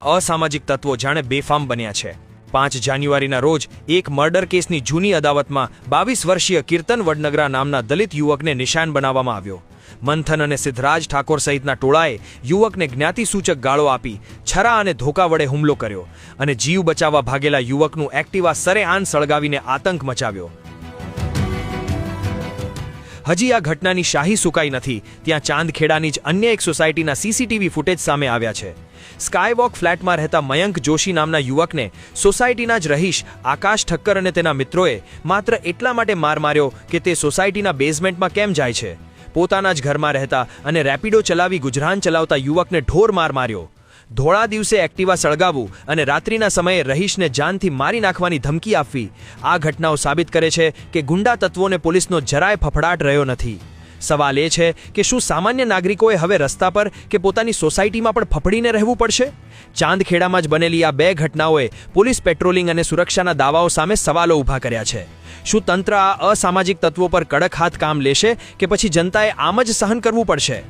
અસામાજિક તત્વો જાણે બેફામ બન્યા છે. પાંચ જાન્યુઆરીના રોજ એક મર્ડર કેસની જૂની અદાવતમાં બાવીસ વર્ષીય કીર્તન વડનગરા નામના દલિત યુવકને નિશાન બનાવવામાં આવ્યો. મંથન અને સિદ્ધરાજ ઠાકોર સહિતના ટોળાએ યુવકને જ્ઞાતિસૂચક ગાળો આપી છરા અને ધોકા વડે હુમલો કર્યો અને જીવ બચાવવા ભાગેલા યુવકનું એક્ટિવા સરેઆન સળગાવીને આતંક મચાવ્યો. હજી આ ઘટનાની શાહી સુકાઈ નથી. ત્યાં ચાંદખેડાની જ અન્ય એક સોસાયટીના સીસીટીવી ફૂટેજ સામે આવ્યા છે. સ્કાયવોક ફ્લેટમાં રહેતા મયંક જોશી નામના યુવકને સોસાયટીના જ રહીશ આકાશ ઠક્કર અને તેના મિત્રોએ માત્ર એટલા માટે માર માર્યો કે તે સોસાયટીના બેઝમેન્ટમાં કેમ જાય છે? પોતાના જ ઘરમાં રહેતા અને રેપિડો ચલાવી ગુજરાન ચલાવતા યુવકને ઢોર માર માર્યો. ધોળા દિવસે એક્ટિવા સળગાવવું અને રાત્રિના સમયે રહીશને જાનથી મારી નાખવાની ધમકી આપવી. આ ઘટનાઓ સાબિત કરે છે કે ગુંડા તત્વોને પોલીસનો જરાય ફફડાટ રહ્યો નથી. સવાલ એ છે કે શું સામાન્ય નાગરિકોએ હવે રસ્તા પર કે પોતાની સોસાયટીમાં પણ ફફડીને રહેવું પડશે? ચાંદખેડામાં જ બનેલી આ બે ઘટનાઓએ પોલીસ પેટ્રોલિંગ અને સુરક્ષાના દાવાઓ સામે સવાલો ઊભા કર્યા છે. શું તંત્ર આ અસામાજિક તત્વો પર કડક હાથ કામ લેશે કે પછી જનતાએ આમ જ સહન કરવું પડશે?